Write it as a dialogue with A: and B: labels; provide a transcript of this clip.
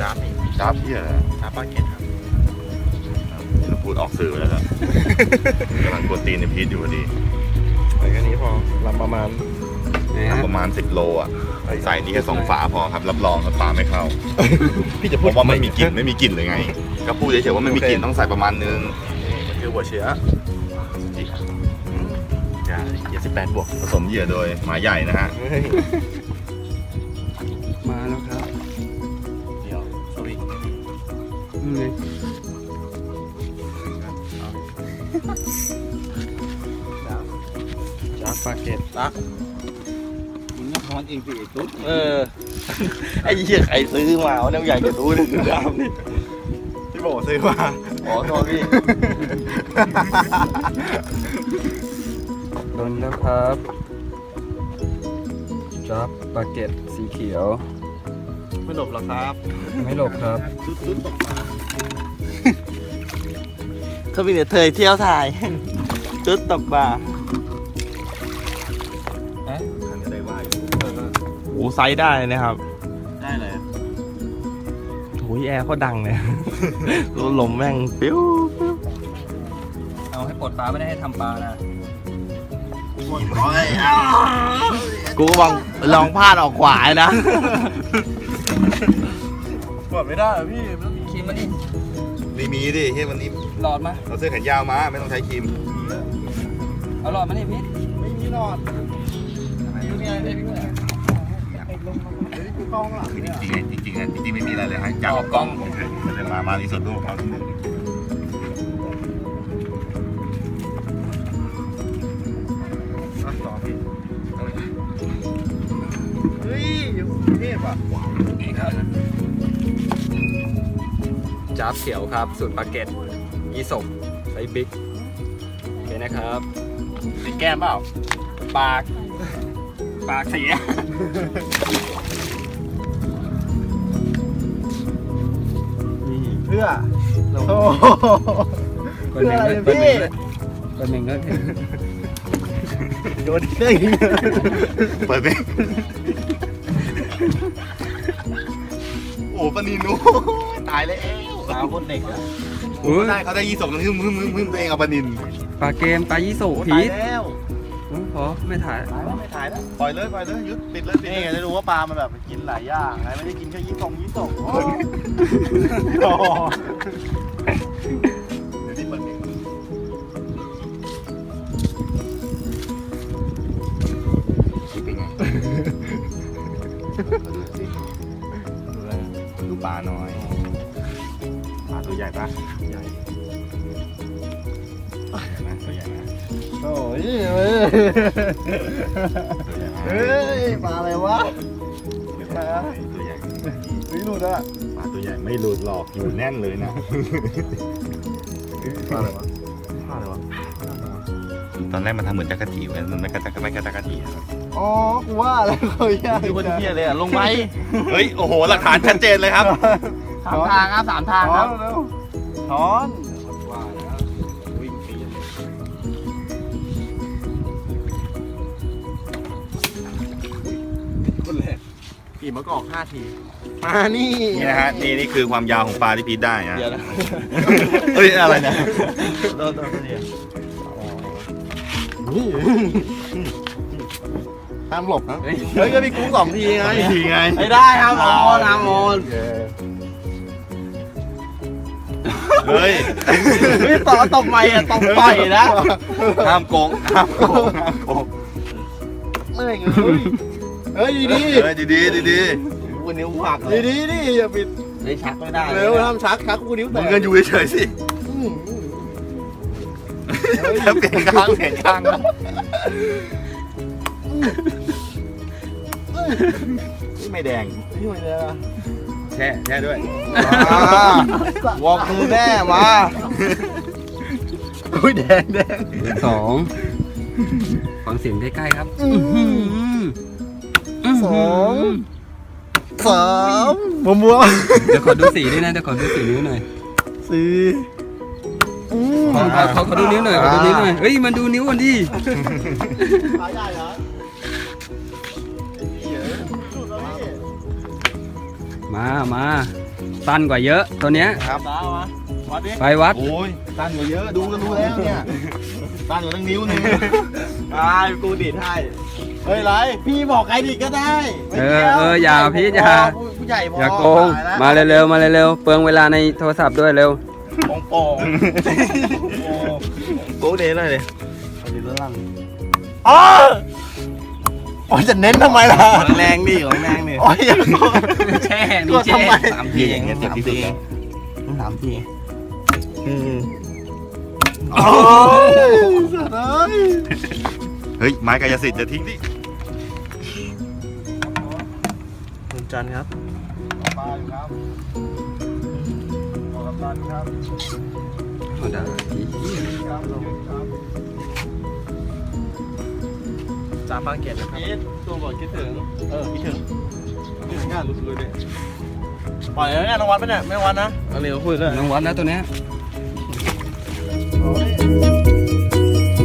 A: จ้าบนี่
B: จับเหี้ยอะไร
A: จ้าบปลาเก็ตครับ
B: เราพูดออกสื่อไปแล้วครับกำลังกดตีนในพีทอยู่พอดี
A: แต่แค่นี้พอลำประมาณ
B: ประมาณ 10 โลอะ ใส่นี่แค่สองฝาพอครับ รับรองครับปลาไม่เข้า
A: พี่จะ
B: ผ
A: พูด
B: มว่าไม่มีกลิ่นไม่มีกลิ่นเลยไง ก็พูดเฉยๆว่าไม่มีกลิ่นต้องใส่ประมาณนึง
A: มันคือหัวเชื้อจ้าอย่าสิบแปดบวก
B: ผสมเหยื่อโดยหมายใหญ่นะฮะ
A: เลยจ้าบปลาเก็ตรัก
C: มึงก็ทอนเองสิไอ้ตุ๊ด
A: เออ ไอ้เหี้ยใครซื้อมาวะเนี่ยอยากจะรู้เลยจ้าบนี่
B: พี่โบซื้อมา
A: ขอโทษพี่
C: โดนแล้วครับจับปากเก็ตสีเขียว
A: ไม่หลบหรอครับ
C: ไม่หลบครับ
A: เขา มีแต่เธอเที่ยวถ่ายจุดตกปลา
B: คันนี้ได้ว่าอยู่
A: โอ้ไซส์ได้นะครับ
B: ได้เลย
A: โอ้ยแอร์เขาดังเลยรถลมแม่งปิ้ว
C: เอาให้ปลดปลาไม่ได้ให้ทำปลานะ
A: กูก็ลองลองพลาดออกขวานะ
B: กดไม่ได้พี่
C: ครีมมาดิ
B: มีมีดิเฮ้ยวันนี้
C: หลอดมา
B: เราเสื้อแขนยาวมาไม่ต้องใช้ครีม
C: เอาหลอดมาดิพี่
A: ไม่มีหลอด
C: ดูนี่อะไรพี่เนี่ย
B: จริงๆจริงๆอะจริงๆไม่มีอะไรเลยให้จับกล้องเฉยๆมันจะมามาที่สุดรูปเขาที่หนึ่งอะต่อพี่เอาเลย
A: เฮ้ยเทพอะ
B: ดีครับ
C: จับเขียวครับสูตรปาเก็ตยี่สกไซส์บิ๊กโอเคนะครับ
A: ติดแก้มเปล่า
C: ปาก ปากเสีย
A: เพื่อ
C: ลง
A: โอ้
C: เปิดเมงเลย
A: เพื่
C: เปิ
A: อ
C: ด
A: อะไร
C: เมงเลย
A: พี่
C: เปิดเมงเลย
A: โดนได้ไง
B: เปิดไหมโอ้ปานินโอ้ตายแล้ว
A: สาวคนเด็กอะ
C: โอ้ย
B: ได้เขาได้ยี่สกนึงมึงมึงมึงตัวเองเอาปานิน
C: ปลาเกมปลายี่สก
A: โอ้
C: พี
A: ตาย
C: ท
A: แล้ว
C: โอ้พอไม่ถ่าย
A: ตายแล้วไม่ถ่ายแล้ว
B: ปล่อยเลยปล่อยเลยยุดปิดเลยปิด
A: นี่
B: เลย
A: ไงจะรู้ว่าปลามันแบบกินหลายอย่างไงไม่ได้กินแค่ยี่สองยี่สองโอ้
B: โอ้เดี๋ยวนี้เปิดเองคิดเป็นไงดูปลาหน่อยปลา ตัวใหญ่ปะใหญ่นะตัวใหญ่นะ
A: โอ้ยเว้ย
B: ตัวใหญ่นะ
A: เฮ้ยปลาอะไรวะ
B: ตัวใหญ่ตัวใหญ่
A: ไม่รู้นะ
B: ปลาตัวใหญ่ไม่หลุดหรอกอยู่แน่นเลยนะ
A: ปลาอะไรวะปลาอะไรวะ
B: ตอนแรกมันทำเหมือนจักรจีมันไม่กระจักไม่กระจักรจีครับ
A: อ๋อ กูว่าแล้วเขายากดูคนเที่ยเลยอะลงไป
B: เฮ้ย โอ้โห หลักฐานชัดเจนเลยครับ
A: สามทางครับสามทางครับถอน
C: ว่าแล้ววิ่งปีน
A: คนแรกขี่มะกอกห้าทีมานี่
B: นี่นะฮะนี่นี่คือความยาวของปลาที่พีทได้ฮะ
A: เดี๋ยวนะ
B: เฮ้ยอะไรเนี่ย
A: โดนโดนเดี๋ยวห้ามหลบนะเฮ้ยก็มีกุ้งสองทีไง
B: ทีไง
A: ไม่ได้ห้ามโอนห้ามโอน
B: เฮ้ย
A: ไม่ต่อตบไม่อะตบต่อยนะ
B: ห้ามโกงห้ามโกงห้ามโกง
A: ไม่เงยเฮ้ยดีดี
B: เฮ้ยดีดีดีดี
A: กูนิ้วหักดีดีดิอย่าปิดไม่ชักไม่ได้เร็วทำชักชักกูนิ้วแต
B: มึง
A: ก
B: เงินอยู่เฉยๆสิแล้วเปลี่ยนข้างเปลี่ยนข้างนะไม่แดง
A: นี่มันเลยอะ
B: แช่แช่ด้วย
A: วอกมือแม่มาอุ้ยแดงแดง
C: สองฟังเสียงใกล้ๆครับ
A: สองสามมัวมัว
C: เดี๋ยวขอดูสีด้วยนะเดี๋ยวขอดูสีนิ้วหน่อย
A: สี่
C: ขอขอขอขอดูนิ้วหน่อยขอดูนิ้วหน่อยเฮ้ยมันดูนิ้วกันดิ
A: ขาใหญ่เหรอ
C: มามาสั้นกว่าเยอะตัวเนี้ย
A: ครับดาวะวัดดิ
C: ไปวัด
B: โอ้ยตั้นกว่าเยอะดูก็รู้แล้วเนี่ยตั้นกว่าตั้งนิ้วหนึง
A: ไอ้กูดีดให้เฮ้ยไรพี่บอกใครดีดก็ได้ไม่
C: เอ
A: กี่
C: อ
A: ยว
C: เอออย่า
A: ผู้
C: พี่
A: ใหญ่
C: อย่า
A: พผู้ผู้ใหญ่พอ
C: อย่าโกง
A: ตยแล้ว
C: มาเร็วๆมาเร็วๆเปลืองเวลาในโทรศัพท์ด้วยเร็ว
A: โป่งโป่งกูเน้นหน่อยดิเอาดิแล้วลังอ๋อ โอ้ยจะเน้นทำไมล่ะของแรงดิของแรงดิโอ้ยอย่าโกง
C: แช่
A: ก็ทำไม
B: สามทีอย่างเงี้ยเจ็บที่สุดแล้ว
A: สามทีอืมโอ้ยสัตว์เอ้ย
B: เฮ้ยไม้กายสิทธิ์จะทิ้งดิ
A: คุณจันทร์ครับปลาอยู่ครับขอบคุณครับ
C: ธรรมดาพี่
A: ครับ ครับจาปาเกตนะครับตัวบอกคิดถึง เออคิดถึงคิดถึงงานรู้สึกเลยดิปล่อยแล้วงานรางวัลไปเนี่ยไม่วัดนะเอาเร็วคุยเลย
C: น้องวัดนะตัวเนี้ย
A: โอ้ย